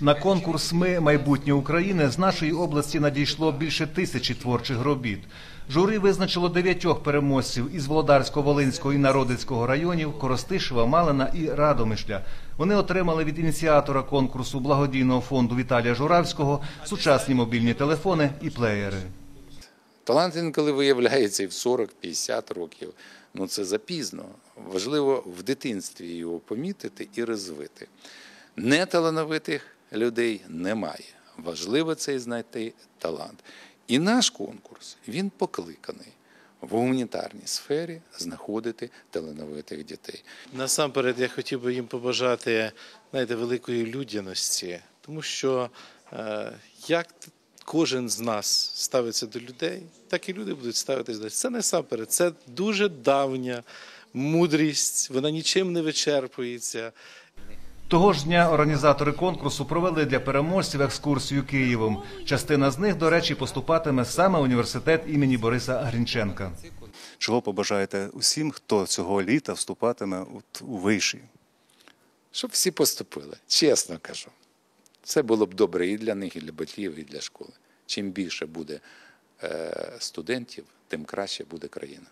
На конкурс Ми майбутнє України з нашої області надійшло більше тисячі творчих робіт. Журі визначило дев'ятьох переможців із Володарсько-Волинського і Народицького районів Коростишева, Малина і Радомишля. Вони отримали від ініціатора конкурсу благодійного фонду Віталія Журавського сучасні мобільні телефони і плеєри. Талант інколи виявляється і в 40-50 років. Ну це запізно. Важливо в дитинстві його помітити і розвити. Неталановитих людей немає. Важливо це і знайти талант. І наш конкурс він покликаний в гуманітарній сфері знаходити талановитих дітей. Насамперед, я хотів би їм побажати знаєте, великої людяності, тому що е, як кожен з нас ставиться до людей, так і люди будуть ставитись до нас. Це насамперед, це дуже давня мудрість, вона нічим не вичерпується. Того ж дня організатори конкурсу провели для переможців екскурсію Києвом. Частина з них, до речі, поступатиме саме в університет імені Бориса Грінченка. Чого побажаєте усім, хто цього літа вступатиме от у виші? Щоб всі поступили, чесно кажу. Це було б добре і для них, і для батьків, і для школи. Чим більше буде е, студентів, тим краще буде країна.